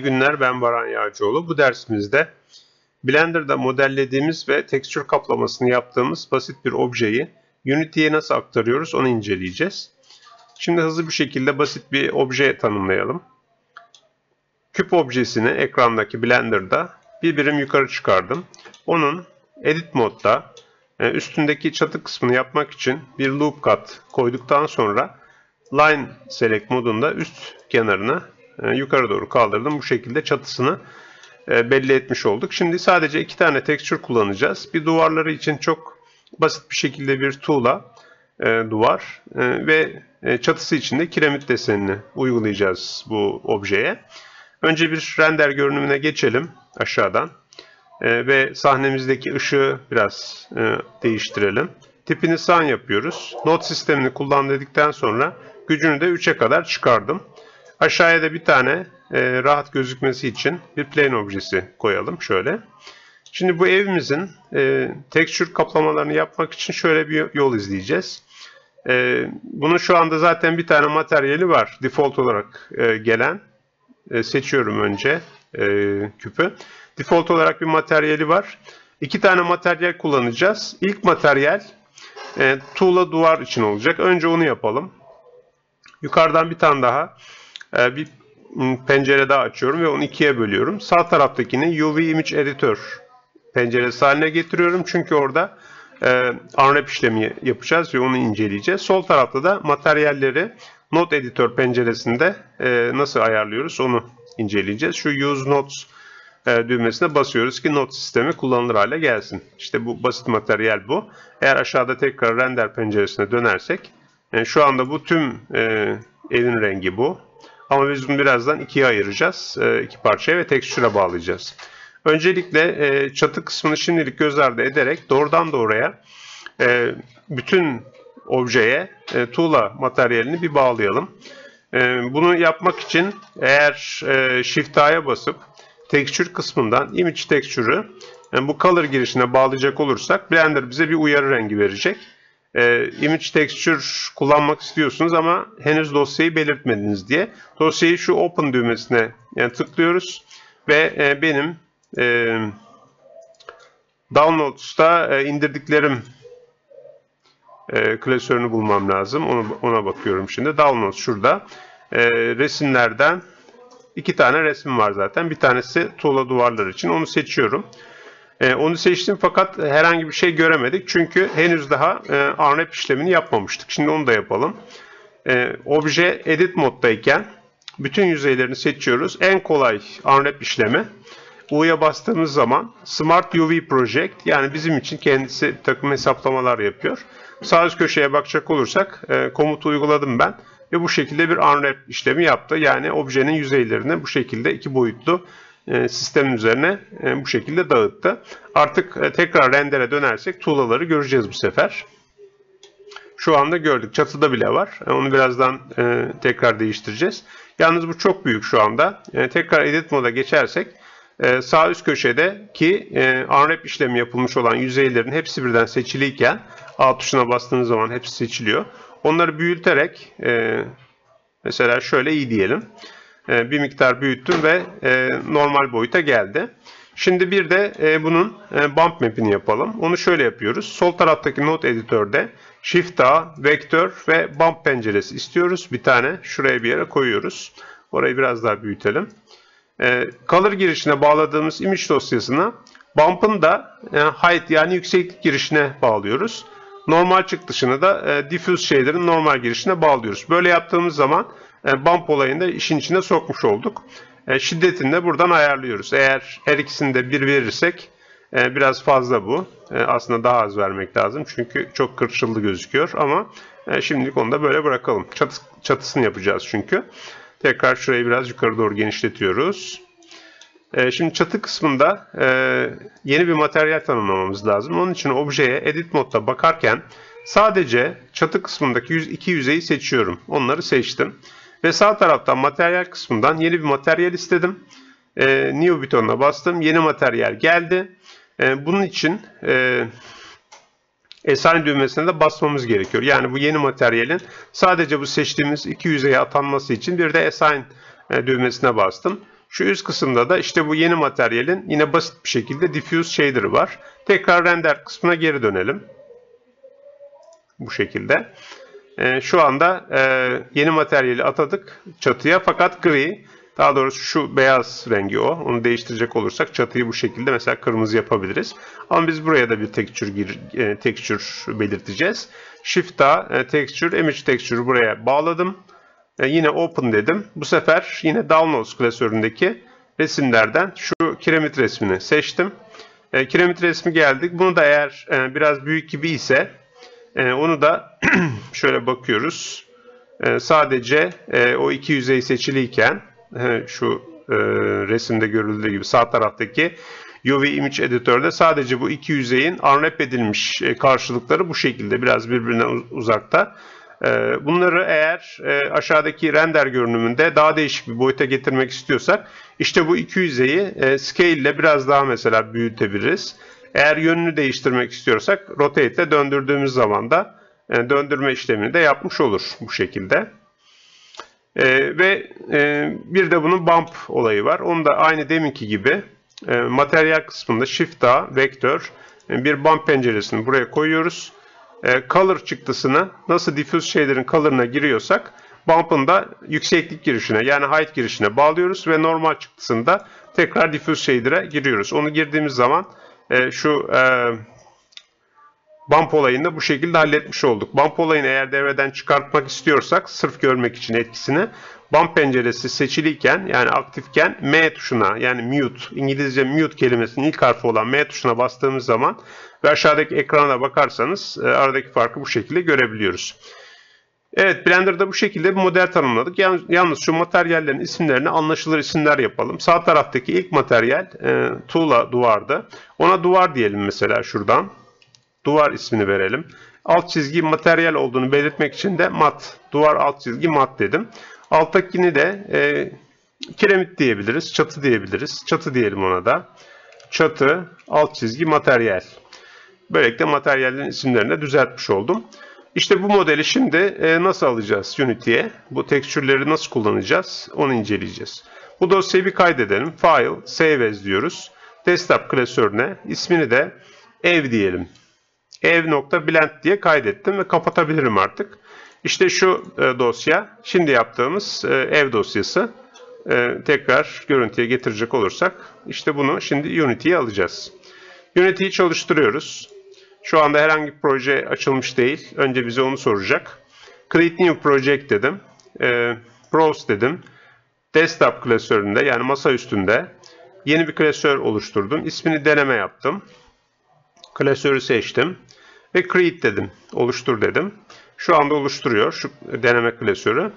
İyi günler ben Baran Yağcıoğlu. Bu dersimizde Blender'da modellediğimiz ve tekstür kaplamasını yaptığımız basit bir objeyi Unity'ye nasıl aktarıyoruz onu inceleyeceğiz. Şimdi hızlı bir şekilde basit bir obje tanımlayalım. Küp objesini ekrandaki Blender'da bir birim yukarı çıkardım. Onun Edit modda e, üstündeki çatı kısmını yapmak için bir loop cut koyduktan sonra Line Select modunda üst kenarını yukarı doğru kaldırdım. Bu şekilde çatısını e, belli etmiş olduk. Şimdi sadece iki tane texture kullanacağız. Bir duvarları için çok basit bir şekilde bir tuğla e, duvar ve çatısı için de kiremit desenini uygulayacağız bu objeye. Önce bir render görünümüne geçelim aşağıdan ve sahnemizdeki ışığı biraz değiştirelim. Tipini san yapıyoruz. Node sistemini kullan dedikten sonra gücünü de 3'e kadar çıkardım. Aşağıya da bir tane e, rahat gözükmesi için bir plane objesi koyalım şöyle. Şimdi bu evimizin e, texture kaplamalarını yapmak için şöyle bir yol izleyeceğiz. E, bunun şu anda zaten bir tane materyali var. Default olarak e, gelen. E, seçiyorum önce e, küpü. Default olarak bir materyali var. İki tane materyal kullanacağız. İlk materyal e, tuğla duvar için olacak. Önce onu yapalım. Yukarıdan bir tane daha ee, bir pencere daha açıyorum ve onu ikiye bölüyorum. Sağ taraftakini UV Image Editor penceresi haline getiriyorum. Çünkü orada e, unwrap işlemi yapacağız ve onu inceleyeceğiz. Sol tarafta da materyalleri Node Editor penceresinde e, nasıl ayarlıyoruz onu inceleyeceğiz. Şu Use Nodes e, düğmesine basıyoruz ki Node sistemi kullanılır hale gelsin. İşte bu basit materyal bu. Eğer aşağıda tekrar render penceresine dönersek e, şu anda bu tüm e, evin rengi bu. Ama biz bunu birazdan ikiye ayıracağız. E, iki parçaya ve tekstüre bağlayacağız. Öncelikle e, çatı kısmını şimdilik göz ardı ederek doğrudan doğruya e, bütün objeye e, tuğla materyalini bir bağlayalım. E, bunu yapmak için eğer e, Shift A'ya basıp Texture kısmından Image Texture'ı yani bu Color girişine bağlayacak olursak Blender bize bir uyarı rengi verecek e, image texture kullanmak istiyorsunuz ama henüz dosyayı belirtmediniz diye. Dosyayı şu open düğmesine yani tıklıyoruz ve e, benim e, downloads'ta e, indirdiklerim e, klasörünü bulmam lazım. Onu, ona bakıyorum şimdi. Downloads şurada. E, resimlerden iki tane resim var zaten. Bir tanesi tuğla duvarlar için. Onu seçiyorum. E, onu seçtim fakat herhangi bir şey göremedik. Çünkü henüz daha e, unwrap işlemini yapmamıştık. Şimdi onu da yapalım. E, obje edit moddayken bütün yüzeylerini seçiyoruz. En kolay unwrap işlemi U'ya bastığımız zaman Smart UV Project yani bizim için kendisi takım hesaplamalar yapıyor. Sağ üst köşeye bakacak olursak e, komutu uyguladım ben ve bu şekilde bir unwrap işlemi yaptı. Yani objenin yüzeylerini bu şekilde iki boyutlu sistemin üzerine e, bu şekilde dağıttı. Artık e, tekrar rendere dönersek tuğlaları göreceğiz bu sefer. Şu anda gördük. Çatıda bile var. Onu birazdan tekrar değiştireceğiz. Yalnız bu çok büyük şu anda. Tekrar edit moda geçersek sağ üst köşedeki unwrap işlemi yapılmış olan yüzeylerin hepsi birden seçiliyken A tuşuna bastığınız zaman hepsi seçiliyor. Onları büyüterek mesela şöyle iyi diyelim. E, bir miktar büyüttüm ve e, normal boyuta geldi. Şimdi bir de e, bunun bump map'ini yapalım. Onu şöyle yapıyoruz. Sol taraftaki node editörde Shift A, vektör ve bump penceresi istiyoruz. Bir tane şuraya bir yere koyuyoruz. Orayı biraz daha büyütelim. Color girişine bağladığımız image dosyasına bump'ın da height yani yükseklik girişine bağlıyoruz. Normal çıktısını da diffuse şeylerin normal girişine bağlıyoruz. Böyle yaptığımız zaman e, bump olayını da işin içine sokmuş olduk. E, şiddetini de buradan ayarlıyoruz. Eğer her ikisini de bir verirsek e, biraz fazla bu. Aslında daha az vermek lazım çünkü çok kırçıllı gözüküyor ama şimdilik onu da böyle bırakalım. Çatı, çatısını yapacağız çünkü. Tekrar şurayı biraz yukarı doğru genişletiyoruz. Şimdi çatı kısmında yeni bir materyal tanımlamamız lazım. Onun için objeye edit modda bakarken sadece çatı kısmındaki iki yüzeyi seçiyorum. Onları seçtim. Ve sağ taraftan materyal kısmından yeni bir materyal istedim. E, New butonuna bastım. Yeni materyal geldi. E, bunun için e, Assign düğmesine de basmamız gerekiyor. Yani bu yeni materyalin sadece bu seçtiğimiz iki yüzeye atanması için bir de Assign e, düğmesine bastım. Şu üst kısımda da işte bu yeni materyalin yine basit bir şekilde diffuse shader'ı var. Tekrar render kısmına geri dönelim. Bu şekilde. Ee, şu anda e, yeni materyali atadık çatıya fakat gri. Daha doğrusu şu beyaz rengi o. Onu değiştirecek olursak çatıyı bu şekilde mesela kırmızı yapabiliriz. Ama biz buraya da bir texture, gir, e, texture belirteceğiz. Shift A, e, texture, image texture buraya bağladım. E, yine open dedim. Bu sefer yine downloads klasöründeki resimlerden şu kiremit resmini seçtim. E, kiremit resmi geldik. Bunu da eğer e, biraz büyük gibi ise e, onu da şöyle bakıyoruz. E, sadece e, o iki yüzey seçiliyken şu e, resimde görüldüğü gibi sağ taraftaki UV Image Editör'de sadece bu iki yüzeyin unwrap edilmiş e, karşılıkları bu şekilde biraz birbirinden uzakta. E, bunları eğer e, aşağıdaki render görünümünde daha değişik bir boyuta getirmek istiyorsak işte bu iki yüzeyi scale ile biraz daha mesela büyütebiliriz. Eğer yönünü değiştirmek istiyorsak rotate ile döndürdüğümüz zaman da e, döndürme işlemini de yapmış olur bu şekilde. E, ve e, bir de bunun bump olayı var. Onu da aynı deminki gibi e, materyal kısmında Shift A, vektör, e, bir bump penceresini buraya koyuyoruz. E, color çıktısını nasıl diffuse shader'ın color'ına giriyorsak bump'ın da yükseklik girişine yani height girişine bağlıyoruz ve normal çıktısını da tekrar diffuse shader'a giriyoruz. Onu girdiğimiz zaman e, şu e, bump olayını da bu şekilde halletmiş olduk. Bump olayını eğer devreden çıkartmak istiyorsak sırf görmek için etkisini bump penceresi seçiliyken yani aktifken M tuşuna yani mute İngilizce mute kelimesinin ilk harfi olan M tuşuna bastığımız zaman ve aşağıdaki ekrana bakarsanız e, aradaki farkı bu şekilde görebiliyoruz. Evet Blender'da bu şekilde bir model tanımladık. Yalnız şu materyallerin isimlerini anlaşılır isimler yapalım. Sağ taraftaki ilk materyal e, tuğla duvardı. Ona duvar diyelim mesela şuradan. Duvar ismini verelim. Alt çizgi materyal olduğunu belirtmek için de mat. Duvar alt çizgi mat dedim. Alttakini de e, kiremit diyebiliriz. Çatı diyebiliriz. Çatı diyelim ona da. Çatı alt çizgi materyal. Böylelikle materyallerin isimlerini düzeltmiş oldum. İşte bu modeli şimdi e, nasıl alacağız Unity'ye? Bu tekstürleri nasıl kullanacağız? Onu inceleyeceğiz. Bu dosyayı bir kaydedelim. File, Save As diyoruz. Desktop klasörüne ismini de ev diyelim. Ev.blend diye kaydettim ve kapatabilirim artık. İşte şu e, dosya, şimdi yaptığımız e, ev dosyası. Tekrar görüntüye getirecek olursak, işte bunu şimdi Unity'ye alacağız. Unity'yi çalıştırıyoruz. Şu anda herhangi bir proje açılmış değil. Önce bize onu soracak. Create New Project dedim. E, Browse dedim. Desktop klasöründe yani masa üstünde yeni bir klasör oluşturdum. İsmini deneme yaptım. Klasörü seçtim. Ve create dedim. Oluştur dedim. Şu anda oluşturuyor şu deneme klasörü.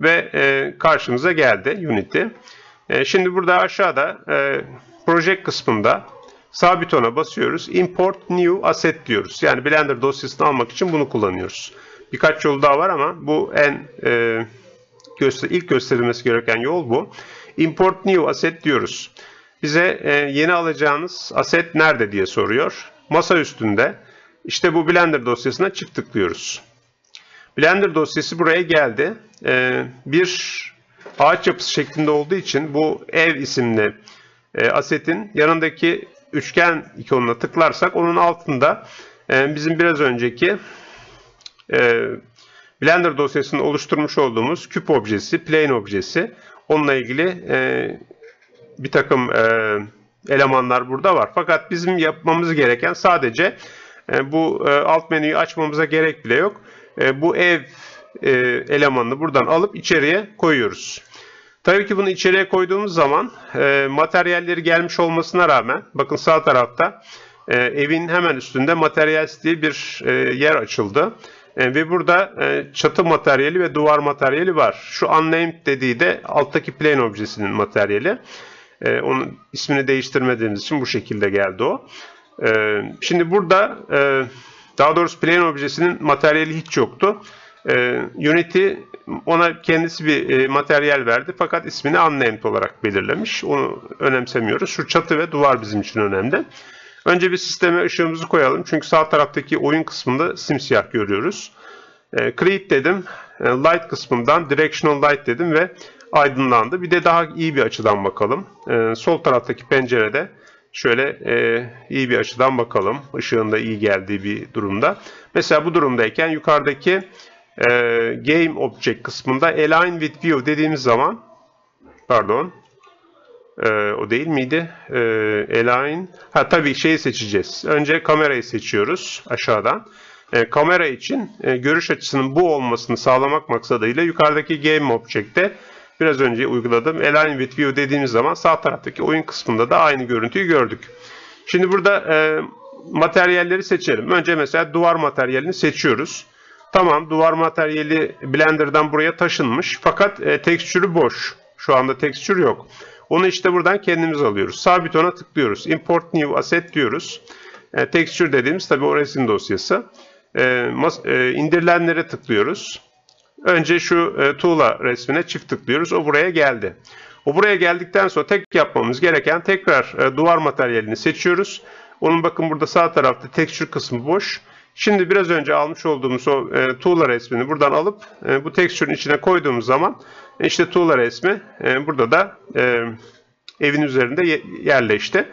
Ve e, karşımıza geldi Unity. E, şimdi burada aşağıda e, project kısmında Sağ butona basıyoruz. Import New Asset diyoruz. Yani Blender dosyasını almak için bunu kullanıyoruz. Birkaç yol daha var ama bu en e, göster ilk gösterilmesi gereken yol bu. Import New Asset diyoruz. Bize e, yeni alacağınız aset nerede diye soruyor. Masa üstünde. İşte bu Blender dosyasına çift tıklıyoruz. Blender dosyası buraya geldi. E, bir ağaç yapısı şeklinde olduğu için bu ev isimli e, asetin yanındaki üçgen ikonuna tıklarsak onun altında e, bizim biraz önceki e, Blender dosyasını oluşturmuş olduğumuz küp objesi, plane objesi onunla ilgili e, bir takım elemanlar burada var. Fakat bizim yapmamız gereken sadece bu alt menüyü açmamıza gerek bile yok. Bu ev elemanını buradan alıp içeriye koyuyoruz. Tabii ki bunu içeriye koyduğumuz zaman e, materyalleri gelmiş olmasına rağmen bakın sağ tarafta e, evin hemen üstünde materyal diye bir e, yer açıldı. E, ve burada e, çatı materyali ve duvar materyali var. Şu unnamed dediği de alttaki plane objesinin materyali. E, onun ismini değiştirmediğimiz için bu şekilde geldi o. E, şimdi burada e, daha doğrusu plane objesinin materyali hiç yoktu. E, Unity ona kendisi bir e, materyal verdi fakat ismini unnamed olarak belirlemiş. Onu önemsemiyoruz. Şu çatı ve duvar bizim için önemli. Önce bir sisteme ışığımızı koyalım. Çünkü sağ taraftaki oyun kısmında simsiyah görüyoruz. E, create dedim. E, light kısmından directional light dedim ve aydınlandı. Bir de daha iyi bir açıdan bakalım. E, sol taraftaki pencerede şöyle e, iyi bir açıdan bakalım. Işığın da iyi geldiği bir durumda. Mesela bu durumdayken yukarıdaki e, Game Object kısmında Align with View dediğimiz zaman pardon e, o değil miydi? E, align. Ha tabii şeyi seçeceğiz. Önce kamerayı seçiyoruz aşağıdan. E, kamera için e, görüş açısının bu olmasını sağlamak maksadıyla yukarıdaki Game Object'te biraz önce uyguladığım Align with View dediğimiz zaman sağ taraftaki oyun kısmında da aynı görüntüyü gördük. Şimdi burada e, materyalleri seçelim. Önce mesela duvar materyalini seçiyoruz. Tamam duvar materyali Blender'dan buraya taşınmış fakat e, tekstürü boş. Şu anda tekstür yok. Onu işte buradan kendimiz alıyoruz. Sabit ona tıklıyoruz. Import New Asset diyoruz. E, texture dediğimiz tabii o resim dosyası. E, mas, e, indirilenlere tıklıyoruz. Önce şu e, tuğla resmine çift tıklıyoruz. O buraya geldi. O buraya geldikten sonra tek yapmamız gereken tekrar e, duvar materyalini seçiyoruz. Onun bakın burada sağ tarafta texture kısmı boş. Şimdi biraz önce almış olduğumuz o e, tuğla resmini buradan alıp e, bu texture'ın içine koyduğumuz zaman işte tuğla resmi e, burada da e, evin üzerinde ye, yerleşti.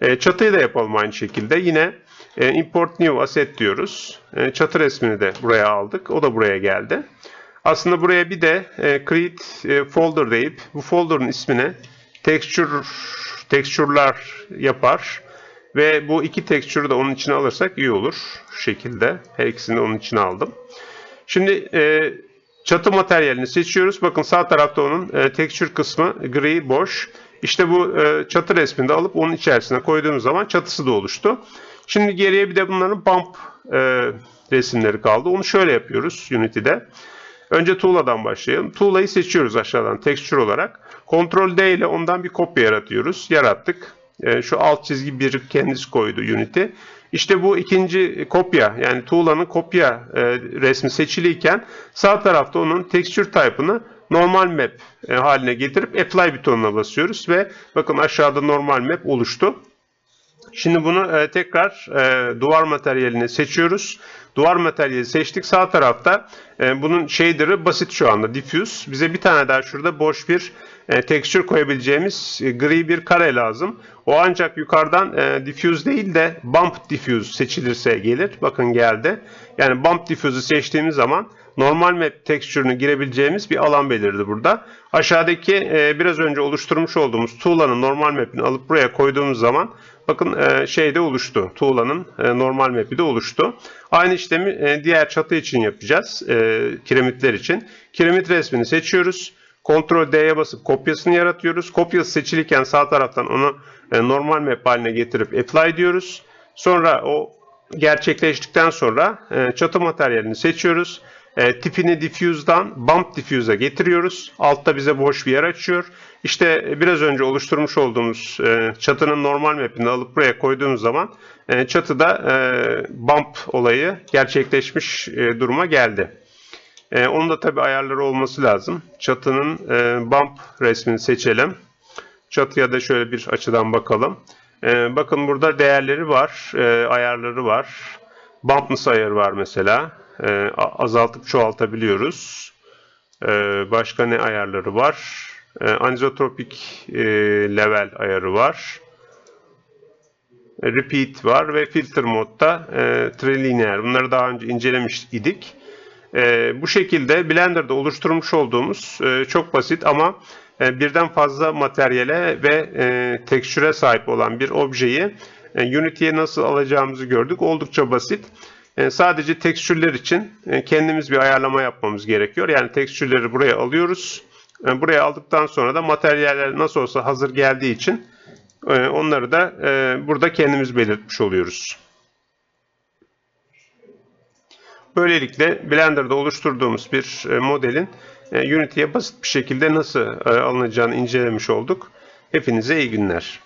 E, çatıyı da yapalım aynı şekilde. Yine e, import new asset diyoruz. E, çatı resmini de buraya aldık. O da buraya geldi. Aslında buraya bir de e, create e, folder deyip bu folder'ın ismine texture texture'lar yapar. Ve bu iki texture'ı da onun içine alırsak iyi olur. Şu şekilde. Her ikisini de onun içine aldım. Şimdi e, çatı materyalini seçiyoruz. Bakın sağ tarafta onun e, texture kısmı gri, boş. İşte bu e, çatı resmini de alıp onun içerisine koyduğumuz zaman çatısı da oluştu. Şimdi geriye bir de bunların bump e, resimleri kaldı. Onu şöyle yapıyoruz Unity'de. Önce tuğladan başlayalım. Tuğlayı seçiyoruz aşağıdan texture olarak. Ctrl D ile ondan bir kopya yaratıyoruz. Yarattık. E, şu alt çizgi bir kendisi koydu Unity. İşte bu ikinci kopya yani tuğlanın kopya e, resmi seçiliyken sağ tarafta onun texture type'ını normal map e, haline getirip apply butonuna basıyoruz ve bakın aşağıda normal map oluştu. Şimdi bunu e, tekrar e, duvar materyalini seçiyoruz. Duvar materyali seçtik. Sağ tarafta e, bunun shader'ı basit şu anda diffuse. Bize bir tane daha şurada boş bir e, texture koyabileceğimiz e, gri bir kare lazım. O ancak yukarıdan e, diffuse değil de bump diffuse seçilirse gelir. Bakın geldi. Yani bump diffuse'u seçtiğimiz zaman normal map texture'ını girebileceğimiz bir alan belirdi burada. Aşağıdaki e, biraz önce oluşturmuş olduğumuz tuğlanın normal map'ini alıp buraya koyduğumuz zaman bakın e, şey de oluştu. Tuğlanın e, normal map'i de oluştu. Aynı işlemi e, diğer çatı için yapacağız. E, kiremitler için. Kiremit resmini seçiyoruz. Ctrl D'ye basıp kopyasını yaratıyoruz. Kopyası seçilirken sağ taraftan onu e, normal map haline getirip apply diyoruz. Sonra o gerçekleştikten sonra e, çatı materyalini seçiyoruz. E, tipini diffuse'dan bump diffuse'a getiriyoruz. Altta bize boş bir yer açıyor. İşte biraz önce oluşturmuş olduğumuz e, çatının normal map'ini alıp buraya koyduğumuz zaman e, çatıda e, bump olayı gerçekleşmiş e, duruma geldi. E, onun da tabi ayarları olması lazım. Çatının e, bump resmini seçelim. Çatıya da şöyle bir açıdan bakalım. E, bakın burada değerleri var, e, ayarları var. Bumpness ayarı var mesela. E, azaltıp çoğaltabiliyoruz. E, başka ne ayarları var? E, anisotropik e, level ayarı var. E, repeat var ve filter modda e, trilinear. Bunları daha önce incelemiş idik. E, bu şekilde Blender'da oluşturmuş olduğumuz e, çok basit ama e, birden fazla materyale ve e, tekstüre sahip olan bir objeyi e, Unity'ye nasıl alacağımızı gördük. Oldukça basit. E, sadece tekstürler için e, kendimiz bir ayarlama yapmamız gerekiyor. Yani tekstürleri buraya alıyoruz. E, buraya aldıktan sonra da materyaller nasıl olsa hazır geldiği için onları da burada kendimiz belirtmiş oluyoruz. Böylelikle Blender'da oluşturduğumuz bir modelin Unity'ye basit bir şekilde nasıl alınacağını incelemiş olduk. Hepinize iyi günler.